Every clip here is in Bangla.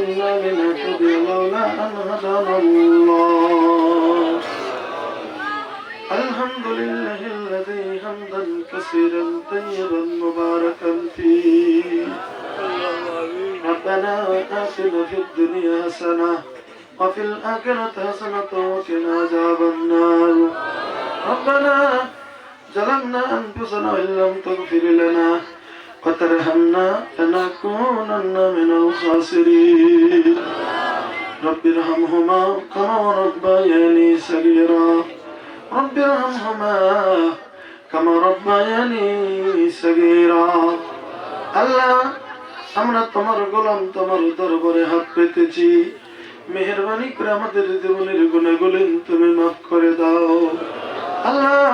كنا لنهتدي لولا أن هدانا الله الحمد لله الذي حمدا كثيرا طيبا مباركا فيه ربنا آتنا في الدنيا حسنة وفي الآخرة حسنة وقنا عذاب النار. ربنا ظلمنا أنفسنا وإن لم تغفر لنا وترحمنا لنكونن من الخاسرين رب ارحمهما كما ربياني صغيرا رب ارحمهما كما ربياني صغيرا আল্লাহ আমরা তোমার গোলাম তোমার দরবারে হাত পেতেছি মেহরবানি করে আমাদের জীবনের গুণাগুলিন তুমি মাফ করে দাও আল্লাহ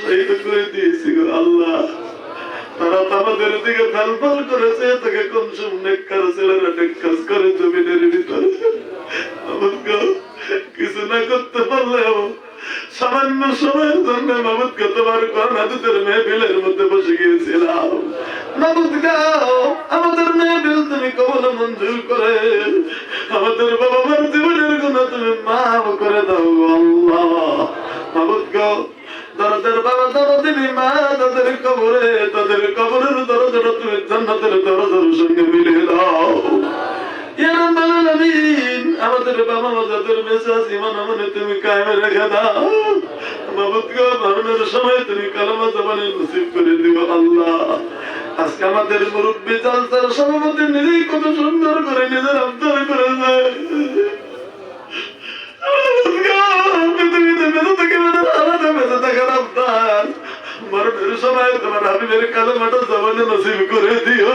শহীদ করে দিয়েছি গো আল্লাহ। তারা আমাদের দিকে ফেল ফেল করেছে তোকে কোন শুনে ছেলেরা কাজ করে জমিনের ভিতরে? কিছু না করতে পারলেও সামান্য সময়ের জন্য মামুদকে তোমার কর্ণাদিতের মেহবিলের মধ্যে বসে গিয়েছিলাম। মামুদ গাও আমাদের মেহবিল দরদের বাবা দরদিনী মা, তাদের কবরে, তাদের কবরের দরজা তুমি জান্নাতের দরজার সঙ্গে মিলিয়ে দাও। আমাদের বাবা মা যাদের মেসাজ ইমান আমনে তুমি কায়েমে রেখে দাও। সময় তুমি কালামা জবানে নসিব করে দিও আল্লাহ। আজকে আমাদের মুরব্বী জালসার সভাপতি নিজেই কত সুন্দর করে নিজের আবদার করে হাবিবের কালামাটা জবানে নসিব করে দিও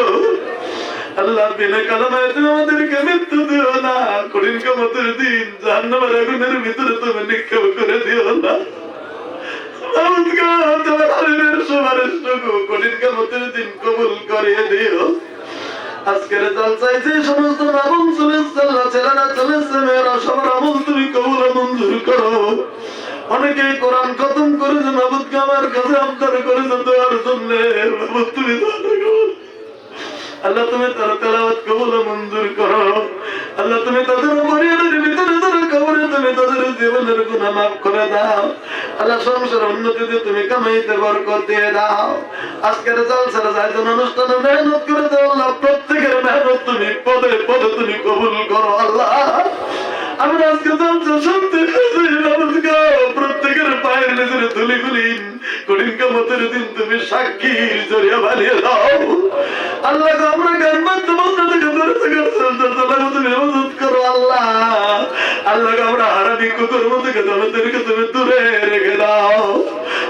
আল্লাহ বিনা কালামায় তুমি আমাদেরকে মৃত্যু দিও না কঠিন কামতের দিন জাহান্নামের আগুনের ভিতরে তুমি নিক্ষেপ করে দিও না তোমার কবুল করিয়ে দিও আজকের সমস্ত চলেছে আমল তুমি কবুল মঞ্জুর করো অনেকে কোরআন খতম করেছে মাবুদকে আমার কাছে আবদার করেছে তোমার জন্য। মাবুদ তুমি আল্লাহ, তুমি তার তেলাওয়াত কবুল মঞ্জুর করো। আল্লাহ, তুমি তাদের পরিবারের ভিতরে তারা কবরে তুমি তাদের জীবনের গুনাহ মাফ করে দাও। আল্লাহ, সংসার উন্নতিতে তুমি কামাইতে বরকত দিয়ে দাও। আজকের জলসার আয়োজন অনুষ্ঠানে মেহনত করে দাও আল্লাহ। প্রত্যেকের মেহনত তুমি পদে পদে তুমি কবুল করো আল্লাহ। আমরা আজকে জলসা শুনতে তুলি গুলিন কঠিন কামতের দিন তুমি সাক্ষী জড়িয়ে বানিয়ে দাও। আল্লাহ আমরা গান মাধ্যম আপনাদেরকে ধরে থেকে চলার তুমি হেফাজত করো আল্লাহ। আল্লাহ আমরা হারামি কুকুর মতো আমাদেরকে তুমি দূরে রেখে দাও।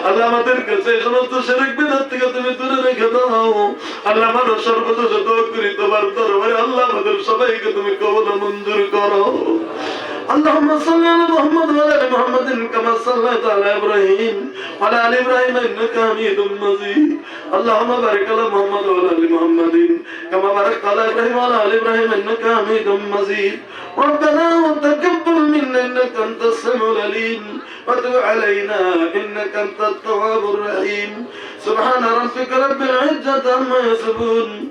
আল্লাহ আমাদেরকে সেই সমস্ত সেরেক বিধার থেকে তুমি দূরে রেখে দাও। আল্লাহ আমার সর্বদা দোয়া করি তোমার দরবারে। আল্লাহ আমাদের সবাইকে তুমি কবল মঞ্জুর করো। اللهم صل على محمد وعلى ال محمد كما صليت على ابراهيم وعلى ال ابراهيم انك حميد مجيد اللهم بارك على محمد وعلى ال محمد كما باركت على ابراهيم وعلى ال ابراهيم انك حميد مجيد ربنا وتقبل منا انك انت السميع العليم وتب علينا انك انت التواب الرحيم سبحان ربك رب العزه عما يصفون